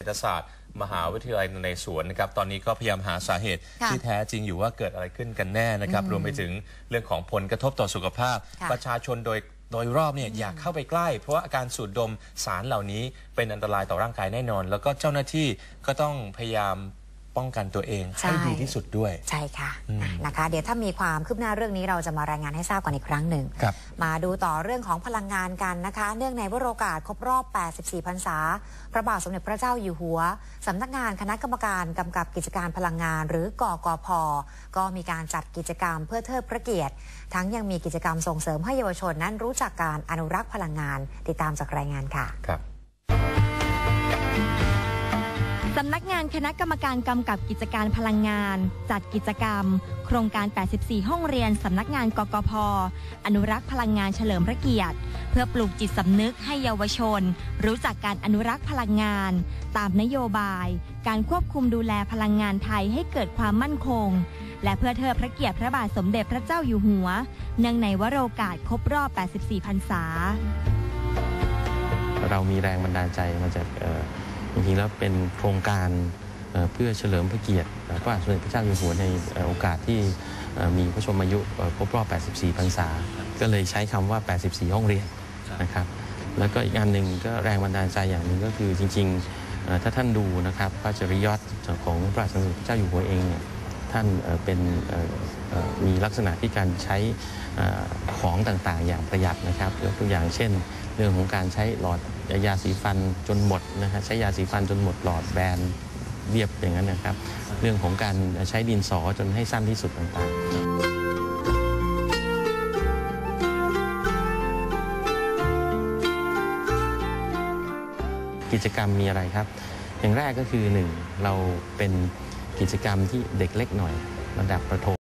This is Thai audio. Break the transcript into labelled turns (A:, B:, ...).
A: เศรษฐศาสตร์มหาวิทยาลัยนเรศวรนะครับตอนนี้ก็พยายามหาสาเหตุ
B: ค่ะ
A: ที่แท้จริงอยู่ว่าเกิดอะไรขึ้นกันแน่นะครับ รวมไปถึงเรื่องของผลกระทบต่อสุขภาพ
B: ค่ะ
A: ประชาชนโดยโดยรอบเนี่ยอยากเข้าไปใกล้ เพราะว่าอาการสูดดมสารเหล่านี้เป็นอันตรายต่อร่างกายแน่นอน แล้วก็เจ้าหน้าที่ก็ต้องพยายาม ป้องกันตัวเอง
B: ใช่
A: ให้ดีที่สุดด้วย
B: ใช่ค่ะ
A: อืม
B: นะคะ เดี๋ยวถ้ามีความคืบหน้าเรื่องนี้เราจะมารายงานให้ทราบกันอีกครั้งหนึ่ง
A: ครับ
B: มาดูต่อเรื่องของพลังงานกันนะคะ เนื่องในวโรกาสครบรอบ 84 พรรษา พระบาทสมเด็จพระเจ้าอยู่หัว สำนักงานคณะกรรมการกำกับกิจการพลังงาน หรือกกพ ก็มีการจัดกิจกรรมเพื่อเทิดพระเกียรติ ทั้งยังมีกิจกรรมส่งเสริมให้เยาวชนนั้นรู้จักการอนุรักษ์พลังงาน ติดตามจากรายงานค่ะ
A: ครับ
C: สำนักงานคณะกรรมการกำกับกิจการพลังงาน จัดกิจกรรม โครงการ 84 ห้องเรียนสำนักงานกกพ อนุรักษ์พลังงานเฉลิมพระเกียรติ เพื่อปลูกจิตสำนึกให้เยาวชน รู้จักการอนุรักษ์พลังงาน ตามนโยบาย การควบคุมดูแลพลังงานไทยให้เกิดความมั่นคง และเพื่อเทิดพระเกียรติพระบาทสมเด็จพระเจ้าอยู่หัว เนื่องในวโรกาสครบรอบ 84 พรรษา
D: เรามีแรงบันดาลใจมาจากเอ่อ จริงๆแล้วเป็นโครงการเอ่อเพื่อเฉลิมพระเกียรติพระบาทสมเด็จพระเจ้าอยู่หัวในเอ่อโอกาสที่เอ่อมีพระชนมายุเอ่อครบรอบ 84 พรรษา ก็เลยใช้คำว่า 84 ห้องเรียนนะครับ แล้วก็อีกอันหนึ่งก็แรงบันดาลใจอย่างหนึ่งก็คือจริงๆเอ่อถ้าท่านดูนะครับพระจริยศของพระบาทสมเด็จพระเจ้าอยู่หัวเองเนี่ยท่านเอ่อเป็นเอ่อเอ่อมีลักษณะที่การใช้เอ่อของต่างๆ อย่างประหยัดนะครับยกตัวอย่างเช่นเรื่องของการใช้หลอดยาสีฟันจนหมดนะฮะใช้ยาสีฟันจนหมดหลอดแบนเรียบอย่างนั้นนะครับ เรื่องของการใช้ดินสอจนให้สั้นที่สุดต่างๆกิจกรรมมีอะไรครับ อย่างแรกก็คือหนึ่งเราเป็นกิจกรรมที่เด็กเล็กหน่อย ระดับประถม